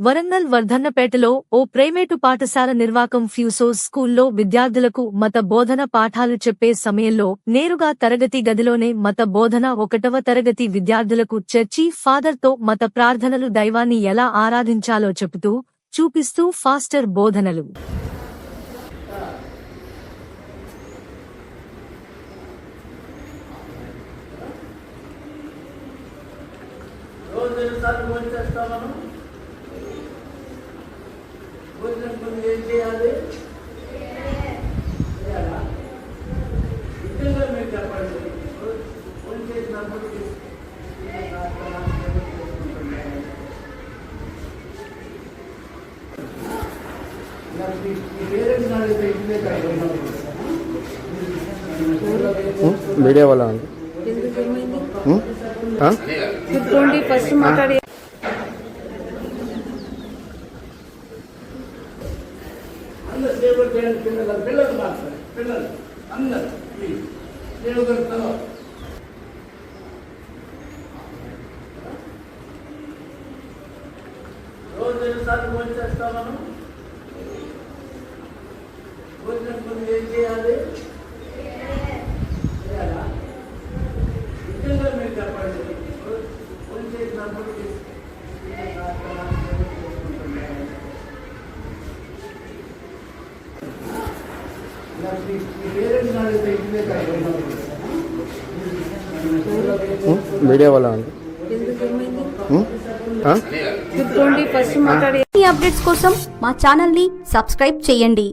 వరంగల్ వర్ధన్నపేటలో ఓ private పాఠశాల నిర్వాకం ఫ్యూసోస్ స్కూల్లో విద్యార్థులకు మత బోధన పాఠాలు చెప్పే సమయంలో నేరుగా తరగతి గదిలోనే మత బోధన ఒకటవ తరగతి విద్యార్థులకు చర్చి ఫాదర్తో మత ప్రార్థనలు దైవాన్ని ఎలా ఆరాధించాలో చెబుతూ చూపిస్తూ ఫాస్టర్ బోధనలు. రోజు ఎన్నిసార్లు భోజనం చేస్తామను భోజనం ముందు ఏం చేయాలి? చేయాలా? మీరు చెప్పండి. చేసినప్పుడు మీడియా వాళ్ళ అండి ఫస్ట్ మాట్లాడి అందరు టేబుల్ చేయండి పిల్లలు పిల్లలు మాట్లాడు పిల్లలు అందరు ప్లీజ్ దేవుడు తర్వాత రోజు ఎన్నిసార్లు భోజనం చేస్తాం మనం భోజనం ముందు ఏం చేయాలి చేయాలా? నిజంగా మీరు చెప్పండి భోజనం చేసినప్పుడు ఈ ప్రార్థన ఏదో చేసుకుంటున్నాను. ఇలా మీ మీ పేరెంట్స్ అడిగితే ఇంటి దగ్గర పోయినప్పుడు, ఉం? మీడియా వాళ్ళ అండి ఫస్ట్ అప్డేట్స్ కోసం మా ఛానల్ని సబ్స్క్రైబ్ చేయండి.